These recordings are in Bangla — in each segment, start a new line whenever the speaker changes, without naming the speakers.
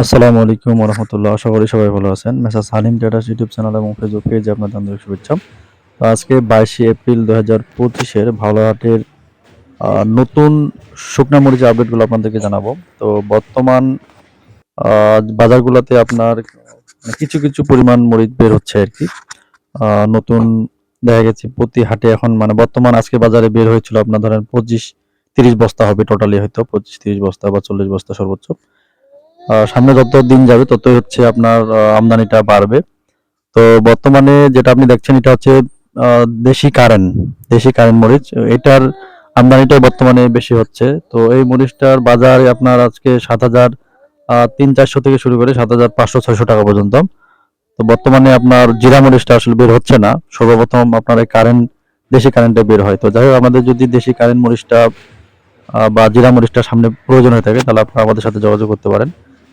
আসসালামু আলাইকুম রহমতুল্লাহ আশা করি সবাই ভালো আছেন। Messrs Salim traders YouTube channel এবং ফেসবুক পেজে আপনাদের আন্তরিক শুভেচ্ছা। তো আজকে বাইশে এপ্রিল দু হাজার পঁচিশের ভাওলাহাটের আহ, নতুন শুকনা মরিচের আপডেটগুলো আপনাদেরকে জানাব। তো বর্তমান বাজারগুলোতে আপনার কিছু কিছু পরিমাণ মরিচ বের হচ্ছে আর কি। নতুন দেখা গেছে প্রতি হাটে এখন মানে বর্তমান আজকে বাজারে বের হয়েছিল আপনার ধরেন পঁচিশ তিরিশ বস্তা হবে টোটালি হয়তো পঁচিশ তিরিশ বস্তা বা চল্লিশ বস্তা সর্বোচ্চ। সামনে যত দিন যাবে ততই হচ্ছে আপনার আমদানিটা বাড়বে। তো বর্তমানে যেটা আপনি দেখছেন, এটা হচ্ছে দেশি কারেন্ট দেশি কারেন্ট মরিচ। এটার আমদানিটাই বর্তমানে বেশি হচ্ছে। তো এই মরিচটার বাজার আপনার আজকে সাত হাজার তিন চারশো থেকে শুরু করে সাত হাজার পাঁচশো, ছয়শো টাকা পর্যন্ত। তো বর্তমানে আপনার জিরা মরিচটা আসলে বের হচ্ছে না। সর্বপ্রথম আপনার এই কারেন্ট দেশি কারেন্টটা বের হয়। তো যাই হোক, আমাদের যদি দেশি কারেন্ট মরিচটা বা জিরা মরিচটা সামনে প্রয়োজন হয়ে থাকে, তাহলে আপনারা আমাদের সাথে যোগাযোগ করতে পারেন।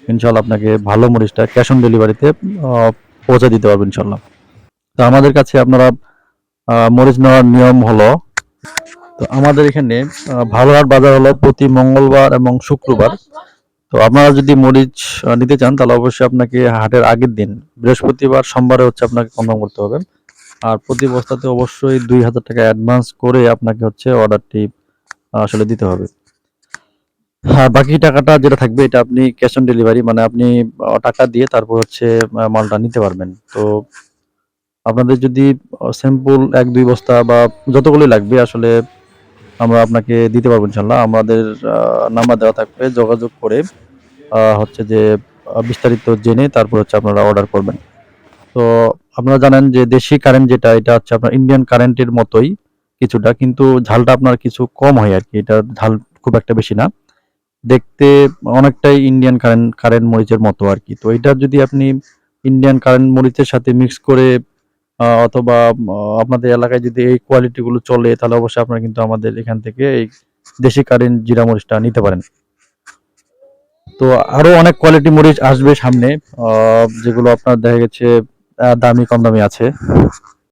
ইনশাল্লাহ আপনাকে ভালো মরিচটা ক্যাশ অন ডেলিভারিতে পৌঁছে দিতে পারবেন ইনশাল্লাহ তো আমাদের কাছে আপনারা মরিচ নেওয়ার নিয়ম হলো তো আমাদের এখানে আহ, ভালোহাট বাজার হলো প্রতি মঙ্গলবার এবং শুক্রবার। তো আপনারা যদি মরিচ নিতে চান তাহলে অবশ্যই আপনাকে হাটের আগের দিন বৃহস্পতিবার সোমবারে হচ্ছে আপনাকে কনফার্ম করতে হবে। আর প্রতি বস্তাতে অবশ্যই দুই হাজার টাকা অ্যাডভান্স করে আপনাকে হচ্ছে অর্ডারটি আসলে দিতে হবে। হ্যাঁ বাকি টাকাটা যেটা থাকবে, এটা আপনি ক্যাশ অন ডেলিভারি মানে আপনি টাকা দিয়ে তারপর হচ্ছে মালটা নিতে পারবেন। তো আপনাদের যদি স্যাম্পল এক, দুই বস্তা বা যতগুলোই লাগবে, আসলে আমরা আপনাকে দিতে পারব ইনশাল্লাহ আমাদের নাম্বার দেওয়া থাকবে, যোগাযোগ করে হচ্ছে যে বিস্তারিত জেনে তারপর হচ্ছে আপনারা অর্ডার করবেন। তো আপনারা জানেন যে দেশি কারেন্ট যেটা, এটা হচ্ছে আপনার ইন্ডিয়ান কারেন্টের মতোই কিছুটা, কিন্তু ঝালটা আপনার কিছু কম হয় আর কি। এটা ঝাল খুব একটা বেশি না। দেখতে অনেকটাই ইন্ডিয়ান কারেন্ট কারেন্ট মরিচের মতো আর কি। তো এটা যদি আপনি ইন্ডিয়ান কারেন্ট মরিচের সাথে মিক্স করে অথবা আপনাদের এলাকায় যদি এই কোয়ালিটি গুলো চলে, তাহলে অবশ্যই আপনারা কিন্তু আমাদের এখান থেকে এই দেশি কারেন্ট জিরা মরিচটা নিতে পারেন। তো আরও অনেক কোয়ালিটি মরিচ আসবে সামনে যেগুলো আপনার দেখা গেছে দামি, কম দামি আছে।